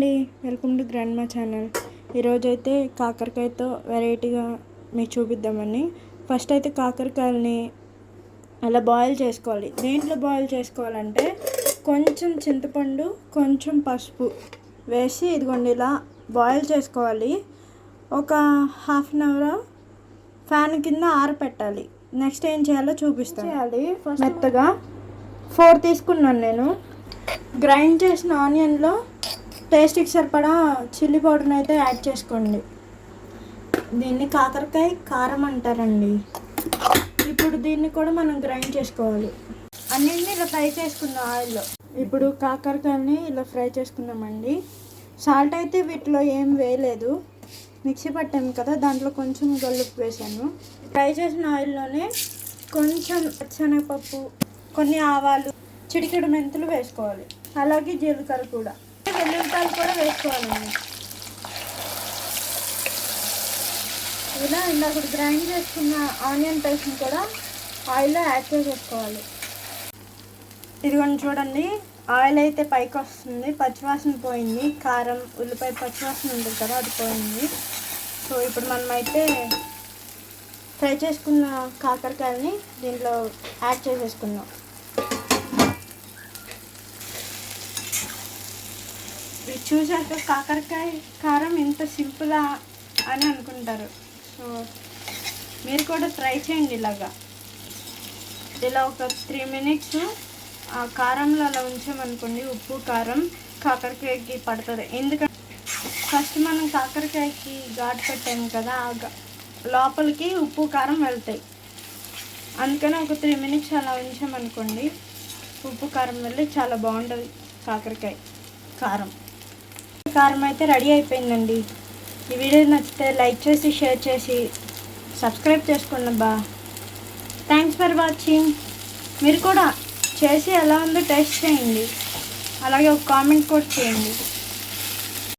అండి. Welcome to grand మా channel. ఈరోజైతే కాకరకాయతో వెరైటీగా మీకు చూపిద్దామని ఫస్ట్ అయితే కాకరకాయలని అలా బాయిల్ చేసుకోవాలి. దేంట్లో బాయిల్ చేసుకోవాలంటే కొంచెం చింతపండు కొంచెం పసుపు వేసి ఇదిగోండి ఇలా బాయిల్ చేసుకోవాలి. ఒక హాఫ్ అన్ అవర్ ఫ్యాన్ కింద ఆరపెట్టాలి. నెక్స్ట్ ఏం చేయాలో చూపిస్తాను. చేయాలి? మెత్తగా ఫోర్ తీసుకున్నాను నేను. గ్రైండ్ చేసిన ఆనియన్లో టేస్ట్కి సరిపడా చిల్లీ పౌడర్ని అయితే యాడ్ చేసుకోండి. దీన్ని కాకరకాయ కారం అంటారండి. ఇప్పుడు దీన్ని కూడా మనం గ్రైండ్ చేసుకోవాలి. అన్నింటినీ ఇలా ఫ్రై చేసుకుందాం ఆయిల్లో. ఇప్పుడు కాకరకాయని ఇలా ఫ్రై చేసుకుందామండి. సాల్ట్ అయితే వీటిలో ఏం వేయలేదు. మిక్సీ పట్టాము కదా దాంట్లో కొంచెం గల్లుప్పు వేసాను ఫ్రై చేసిన ఆయిల్లోనే కొంచెం శనగపప్పు కొన్ని ఆవాలు చిటికెడు మెంతులు వేసుకోవాలి. అలాగే జీలకర్ర కూడా. వెల్లుల్లిపాయలు కూడా వేసుకోవాలండి. ఇలా ఇందాక గ్రైండ్ చేసుకున్న ఆనియన్ పేస్ట్ని కూడా ఆయిల్లో యాడ్ చేసేసుకోవాలి. ఇదిగోండి చూడండి ఆయిల్ అయితే పైకి వస్తుంది పచ్చివాసన పోయింది. కారం ఉల్లిపాయ పచ్చివాసన ఉంటుంది కదా అది పోయింది. సో ఇప్పుడు మనమైతే ఫ్రై చేసుకున్న కాకరకాయలని దీంట్లో యాడ్ చేసేసుకుందాం. ఇది చూసాక కాకరకాయ కారం ఇంత సింపులా అని అనుకుంటారు. సో మీరు కూడా ట్రై చేయండి ఇలాగా. ఇలా ఒక త్రీ మినిట్స్ ఆ కారంలో అలా ఉంచామనుకోండి ఉప్పు కారం కాకరకాయకి పడుతుంది. ఎందుకంటే ఫస్ట్ మనం కాకరకాయకి ఘాటు పెట్టాము కదా ఆ ఘా- లోపలికి ఉప్పు కారం వెళ్తాయి. అందుకని ఒక త్రీ మినిట్స్ అలా ఉంచామనుకోండి ఉప్పు కారం వెళ్ళి చాలా బాగుంటుంది కాకరకాయ కారం. కారం అయితే రెడీ అయిపోయిందండి. ఈ వీడియో నచ్చితే లైక్ చేసి షేర్ చేసి సబ్స్క్రైబ్ చేసుకోండి బా థ్యాంక్స్ ఫర్ వాచింగ్ మీరు కూడా చేసి ఎలా ఉందో టేస్ట్ చేయండి. అలాగే ఒక కామెంట్ కూడా చేయండి.